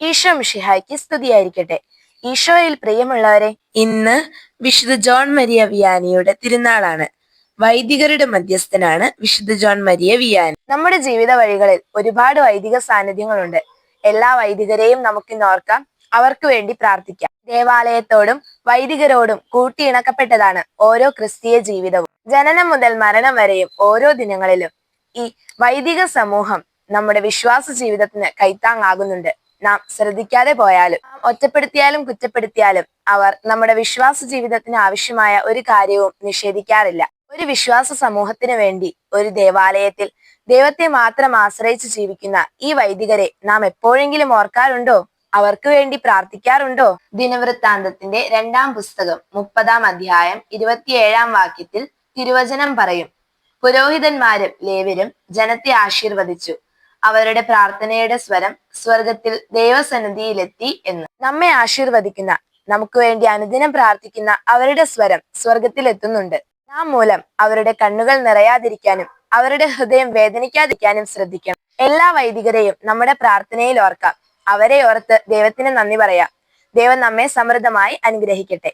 ഈശോ മിഷിഹായ്ക്ക് സ്തുതിയായിരിക്കട്ടെ. ഈശോയിൽ പ്രിയമുള്ളവരെ ഇന്ന് വിശുദ്ധ ജോൺ മരിയ വിയാനിയുടെ തിരുനാളാണ്. വൈദികരുടെ മധ്യസ്ഥനാണ് വിശുദ്ധ ജോൺ മരിയ വിയാനി. നമ്മുടെ ജീവിത വഴികളിൽ ഒരുപാട് വൈദിക സാന്നിധ്യങ്ങളുണ്ട്. എല്ലാ വൈദികരെയും നമുക്ക് ഓർക്കാം. അവർക്ക് വേണ്ടി പ്രാർത്ഥിക്കാം. ദേവാലയത്തോടും വൈദികരോടും കൂട്ടിയിണക്കപ്പെട്ടതാണ് ഓരോ ക്രിസ്തീയ ജീവിതവും. ജനനം മുതൽ മരണം വരെയും ഓരോ ദിനങ്ങളിലും ഈ വൈദിക സമൂഹം നമ്മുടെ വിശ്വാസ ജീവിതത്തിന് കൈത്താങ്ങാകുന്നുണ്ട്. നാം ശ്രദ്ധിക്കാതെ പോയാലും ഒറ്റപ്പെടുത്തിയാലും കുറ്റപ്പെടുത്തിയാലും അവർ നമ്മുടെ വിശ്വാസ ജീവിതത്തിന് ആവശ്യമായ ഒരു കാര്യവും നിഷേധിക്കാറില്ല. ഒരു വിശ്വാസ സമൂഹത്തിന് വേണ്ടി ഒരു ദേവാലയത്തിൽ ദൈവത്തെ മാത്രം ആശ്രയിച്ച് ജീവിക്കുന്ന ഈ വൈദികരെ നാം എപ്പോഴെങ്കിലും ഓർക്കാറുണ്ടോ? അവർക്ക് വേണ്ടി പ്രാർത്ഥിക്കാറുണ്ടോ? ദിനവൃത്താന്തത്തിന്റെ രണ്ടാം പുസ്തകം മുപ്പതാം അധ്യായം ഇരുപത്തിയേഴാം വാക്യത്തിൽ തിരുവചനം പറയും. പുരോഹിതന്മാരും ലേവരും ജനത്തെ ആശീർവദിച്ചു. അവരുടെ പ്രാർത്ഥനയുടെ സ്വരം സ്വർഗത്തിൽ ദൈവസന്നിധിയിലെത്തി എന്ന്. നമ്മെ ആശീർവദിക്കുന്ന നമുക്ക് വേണ്ടി അനുദിനം പ്രാർത്ഥിക്കുന്ന അവരുടെ സ്വരം സ്വർഗത്തിലെത്തുന്നുണ്ട്. നാം മൂലം അവരുടെ കണ്ണുകൾ നിറയാതിരിക്കാനും അവരുടെ ഹൃദയം വേദനിക്കാതിരിക്കാനും ശ്രദ്ധിക്കണം. എല്ലാ വൈദികരെയും നമ്മുടെ പ്രാർത്ഥനയിൽ ഓർക്കാം. അവരെ ഓർത്ത് ദൈവത്തിന് നന്ദി പറയാം. ദൈവം നമ്മെ സമൃദ്ധമായി അനുഗ്രഹിക്കട്ടെ.